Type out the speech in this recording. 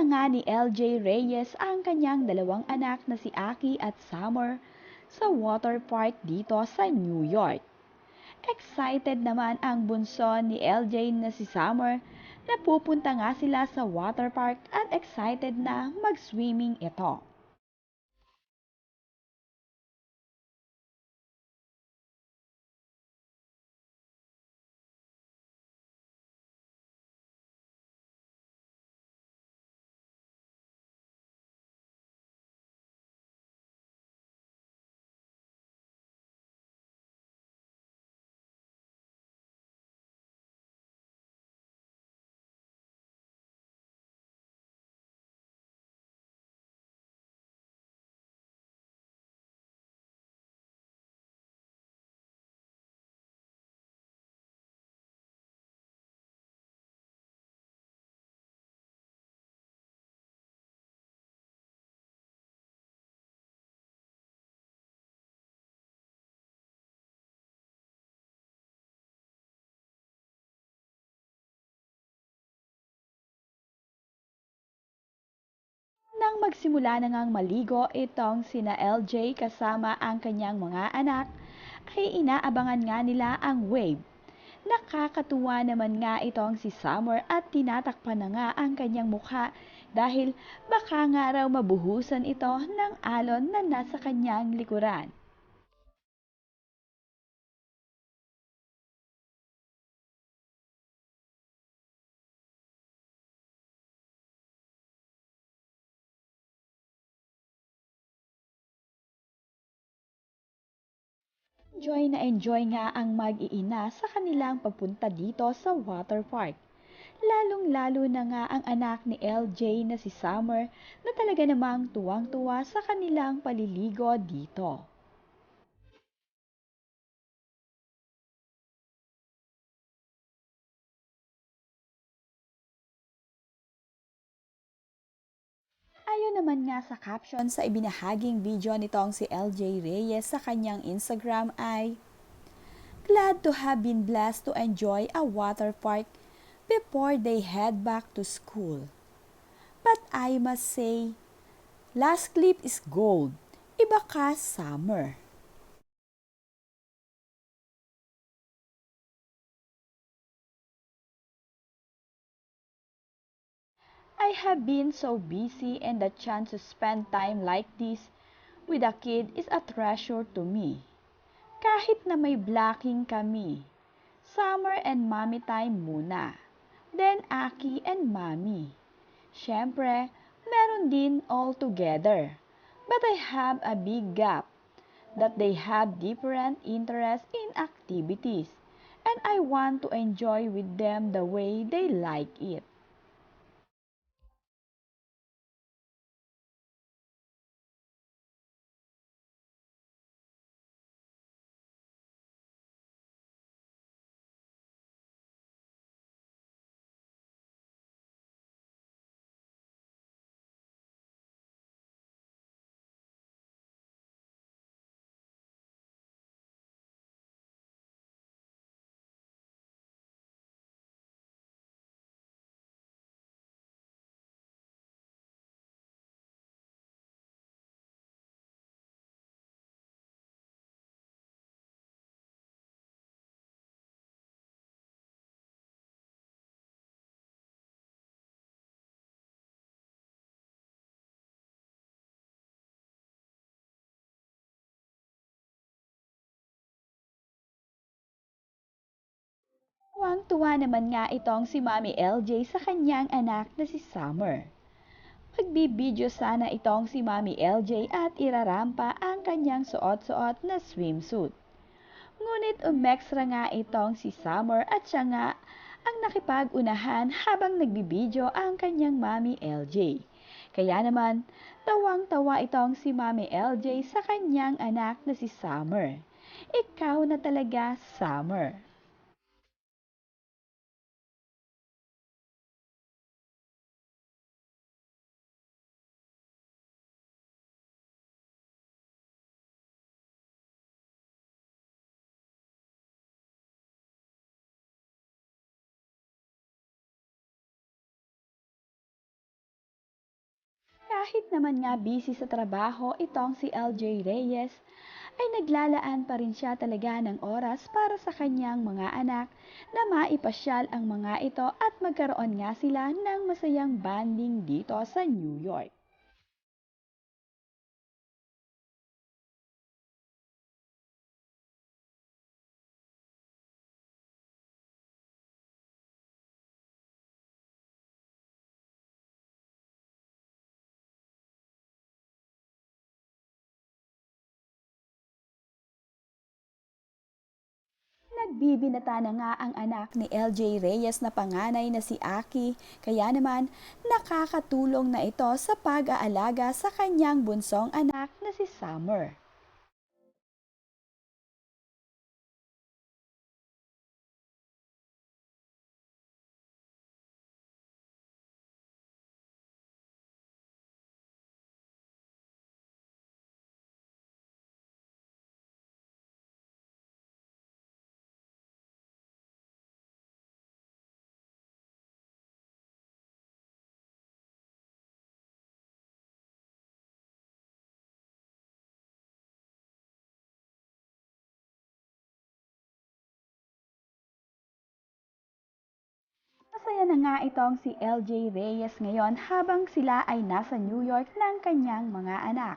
na nga ni LJ Reyes ang kanyang dalawang anak na si Aki at Summer sa water park dito sa New York. Excited naman ang bunso ni LJ na si Summer na pupunta nga sila sa water park at excited na mag-swimming ito. Nang magsimula na ngang maligo itong sina LJ kasama ang kanyang mga anak, ay inaabangan nga nila ang wave. Nakakatuwa naman nga itong si Summer at tinatakpan na nga ang kanyang mukha dahil baka nga raw mabuhusan ito ng alon na nasa kanyang likuran. Enjoy na enjoy nga ang mag-iina sa kanilang pagpunta dito sa water park. Lalong-lalo na nga ang anak ni LJ na si Summer na talaga namang tuwang-tuwa sa kanilang paliligo dito. Ayon naman nga sa caption sa ibinahaging video nitong si LJ Reyes sa kanyang Instagram ay Glad to have been blessed to enjoy a water park before they head back to school. But I must say, last clip is gold. Iba ka summer. I have been so busy and the chance to spend time like this with a kid is a treasure to me. Kahit na may blocking kami. Summer and mommy time muna. Then Aki and mommy. Siyempre, meron din all together. But I have a big gap that they have different interests in activities and I want to enjoy with them the way they like it. Tuwang-tuwa naman nga itong si Mami LJ sa kanyang anak na si Summer. Magbibideo sana itong si Mami LJ at irarampa ang kanyang suot-suot na swimsuit. Ngunit umextra nga itong si Summer at siya nga ang nakipag-unahan habang nagbibideo ang kanyang Mami LJ. Kaya naman, tawang-tawa itong si Mami LJ sa kanyang anak na si Summer. Ikaw na talaga, Summer. Kahit naman nga busy sa trabaho itong si LJ Reyes, ay naglalaan pa rin siya talaga ng oras para sa kanyang mga anak na maipasyal ang mga ito at magkaroon nga sila ng masayang banding dito sa New York. Nagbibinata na nga ang anak ni LJ Reyes na panganay na si Aki, kaya naman nakakatulong na ito sa pag-aalaga sa kanyang bunsong anak na si Summer. Masaya na nga itong si LJ Reyes ngayon habang sila ay nasa New York ng kanyang mga anak.